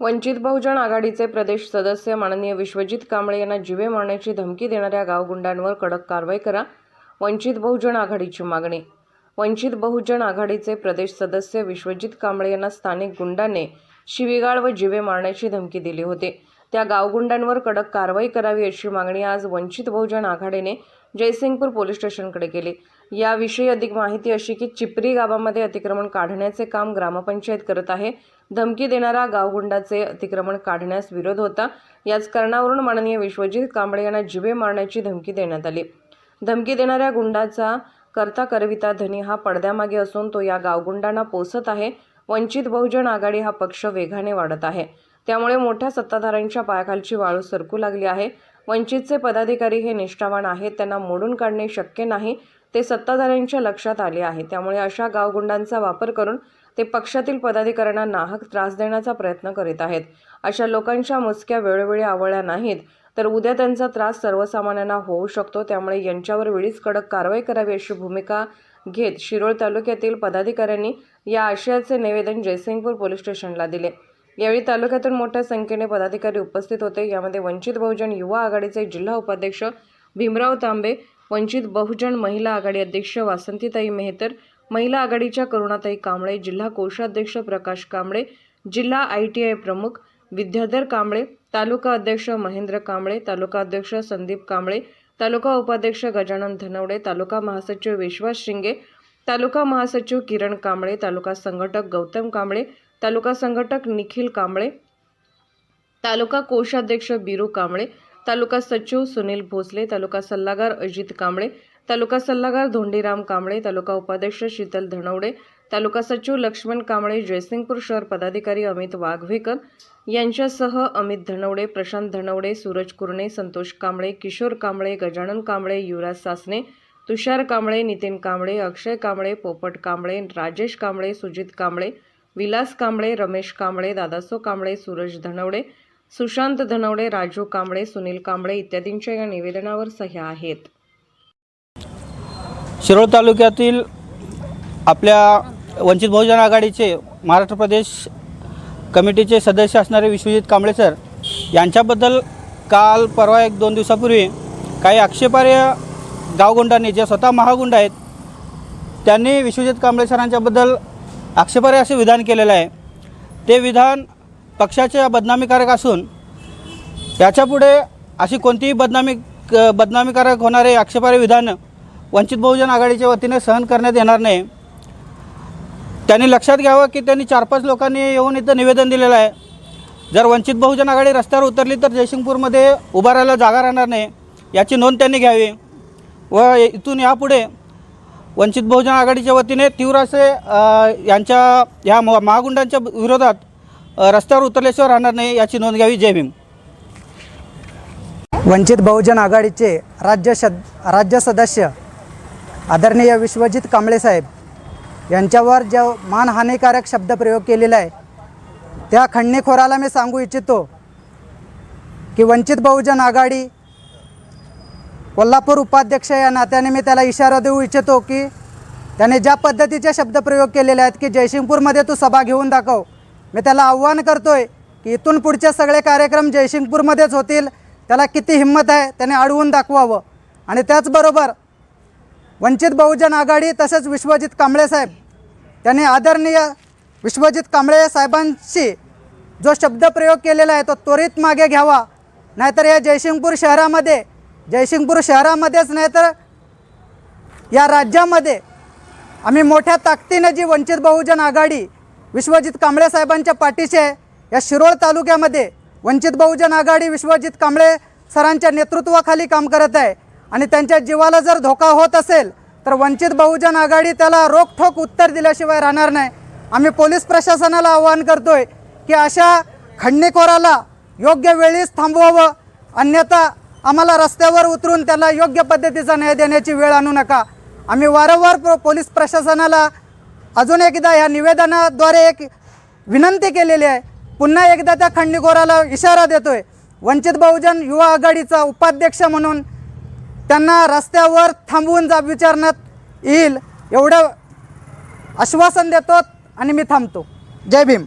वंचित बहुजन आघाडीचे प्रदेश सदस्य माननीय विश्वजित कांबळे यांना जिवे मारण्याची धमकी देणाऱ्या गावगुंडांवर कडक कारवाई करा वंचित बहुजन आघाडीची मागणी. वंचित बहुजन आघाडीचे प्रदेश सदस्य विश्वजित कांबळे यांना स्थानिक गुंडांनी शिवीगाळ व जिवे मारण्याची धमकी दिली होती. त्या गावगुंडांवर कडक कारवाई करावी अशी मागणी आज वंचित बहुजन आघाडीने जयसिंगपूर पोलीस स्टेशनकडे केली याविषयी अधिक माहिती अशी की चिपरी गावामध्ये अतिक्रमण काढण्याचे काम ग्रामपंचायत करत आहे. धमकी देणारा गावगुंडाचे अतिक्रमण काढण्यास विरोध होता. याच कारणावरून माननीय विश्वजित कांबळे यांना जिवे मारण्याची धमकी देण्यात आली. धमकी देणाऱ्या गुंडाचा करता करविता धनी हा पडद्यामागे असून तो या गावगुंडांना पोसत आहे. वंचित बहुजन आघाडी हा पक्ष वेगाने वाढत आहे. त्यामुळे मोठ्या सत्ताधाऱ्यांच्या पायाखालची वाळू सरकू लागली आहे. वंचितचे पदाधिकारी हे निष्ठावान आहेत त्यांना मोडून काढणे शक्य नाही ते सत्ताधाऱ्यांच्या लक्षात आले आहे. त्यामुळे अशा गावगुंडांचा वापर करून ते पक्षातील पदाधिकाऱ्यांना नाहक त्रास देण्याचा प्रयत्न करीत आहेत. अशा लोकांच्या मुसक्या वेळोवेळी आवळल्या नाहीत तर उद्या त्यांचा त्रास सर्वसामान्यांना होऊ शकतो. त्यामुळे यांच्यावर वेळीच कडक कारवाई करावी अशी भूमिका घेत शिरोळ तालुक्यातील पदाधिकाऱ्यांनी या आशयाचे निवेदन जयसिंगपूर पोलीस स्टेशनला दिले. यावेळी तालुक्यातून मोठ्या संख्येने पदाधिकारी उपस्थित होते. यामध्ये वंचित बहुजन युवा आघाडीचे जिल्हा उपाध्यक्ष भीमराव तांबे वंचित बहुजन महिला आघाडी अध्यक्ष वासंतीताई मेहतर महिला आघाडीच्या करुणाताई कांबळे जिल्हा कोषाध्यक्ष प्रकाश कांबळे जिल्हा आय टी आय प्रमुख विद्याधर कांबळे तालुका अध्यक्ष महेंद्र कांबळे तालुका अध्यक्ष संदीप कांबळे तालुका उपाध्यक्ष गजानन धनवडे तालुका महासचिव विश्वास शिंगे तालुका महासचिव किरण कांबळे तालुका संघटक गौतम कांबळे तालुका संघटक निखिल कांबळे तालुका कोषाध्यक्ष बिरू कांबळे तालुका सचिव सुनील भोसले तालुका सल्लागार अजित कांबळे तालुका सल्लागार धोंडीराम कांबळे तालुका उपाध्यक्ष शीतल धनवडे तालुका सचिव लक्ष्मण कांबळे जयसिंगपूर शहर पदाधिकारी अमित वाघवेकर यांच्यासह अमित धनवडे प्रशांत धनवडे सूरज कुरणे संतोष कांबळे किशोर कांबळे गजानन कांबळे युवराज सासने तुषार कांबळे नितीन कांबळे अक्षय कांबळे पोपट कांबळे राजेश कांबळे सुजित कांबळे विलास कांबळे रमेश कांबळे दादासो कांबळे सूरज धनवडे सुशांत धनवडे राजू कांबळे सुनील कांबळे इत्यादींच्या या निवेदनावर सह्या आहेत. शिरोळ तालुक्यातील आपल्या वंचित बहुजन आघाडीचे महाराष्ट्र प्रदेश कमिटीचे सदस्य असणारे विश्वजित कांबळे सर यांच्याबद्दल काल परवा एक दोन दिवसापूर्वी काही आक्षेपार्ह गावगुंडांनी जे स्वतः महागुंड आहेत त्यांनी विश्वजित कांबळे सरांच्याबद्दल आक्षेपार्ह असे विधान केलेलं आहे. ते विधान पक्षाचे बदनामीकारक असून याच्यापुढे अशी कोणतीही बदनामी क- बदनामीकारक होणारे आक्षेपार्ह विधान वंचित बहुजन आघाडीच्या वतीने सहन करण्यात येणार नाही. त्यांनी लक्षात घ्यावं की त्यांनी चार पाच लोकांनी येऊन इथं निवेदन दिलेलं आहे. जर वंचित बहुजन आघाडी रस्त्यावर उतरली तर जयसिंगपूरमध्ये उभा राहायला जागा राहणार नाही याची नोंद त्यांनी घ्यावी व इथून यापुढे वंचित बहुजन आघाडीच्या वतीने तीव्र असे यांच्या या म- महागुंडांच्या विरोधात रस्त्यावर उतरल्याशिवाय राहणार नाही याची नोंद घ्यावी. जय भीम. वंचित बहुजन आघाडीचे राज्य शद राज्य सदस्य आदरणीय विश्वजित कांबळे साहेब यांच्यावर ज्या मानहानिकारक शब्दप्रयोग केलेला आहे त्या खंडणीखोराला मी सांगू इच्छितो की वंचित बहुजन आघाडी कोल्हापूर उपाध्यक्ष या नात्याने मी त्याला इशारा देऊ इच्छितो की त्याने ज्या पद्धतीचे शब्दप्रयोग केलेले आहेत की जयसिंगपूरमध्ये तू सभा घेऊन दाखव. मी त्याला आव्हान करतोय की इथून पुढचे सगळे कार्यक्रम जयसिंगपूरमध्येच होतील. त्याला किती हिंमत आहे त्याने अडवून दाखवावं. आणि त्याचबरोबर वंचित बहुजन आघाडी तसेच विश्वजित कांबळे साहेब त्यांनी आदरणीय विश्वजित कांबळे साहेबांशी जो शब्दप्रयोग केलेला आहे तो त्वरित मागे घ्यावा. नाहीतर या जयसिंगपूर शहरामध्ये जयसिंगपूर शहरामध्येच नाही तर या राज्यामध्ये आम्ही मोठ्या ताकदीनं जी वंचित बहुजन आघाडी विश्वजित कांबळे साहेबांच्या पाठीशी आहे या शिरोळ तालुक्यामध्ये वंचित बहुजन आघाडी विश्वजित कांबळे सरांच्या नेतृत्वाखाली काम करत आहे. आणि त्यांच्या जीवाला जर धोका होत असेल तर वंचित बहुजन आघाडी त्याला रोखठोक उत्तर दिल्याशिवाय राहणार नाही. आम्ही पोलीस प्रशासनाला आवाहन करतोय की अशा खंडणीखोराला योग्य वेळीच थांबवावं. अन्यथा आम्हाला रस्त्यावर उतरून त्याला योग्य पद्धतीचा न्याय देण्याची वेळ आणू नका. आम्ही वारंवार प्र पोलीस प्रशासनाला अजून एकदा ह्या निवेदनाद्वारे एक विनंती केलेली आहे. पुन्हा एकदा त्या खंडीखोराला इशारा देतो आहे वंचित बहुजन युवा आघाडीचा उपाध्यक्ष म्हणून त्यांना रस्त्यावर थांबवून जाब विचारण्यात येईल. एवढं आश्वासन देतो आणि मी थांबतो. जय भीम.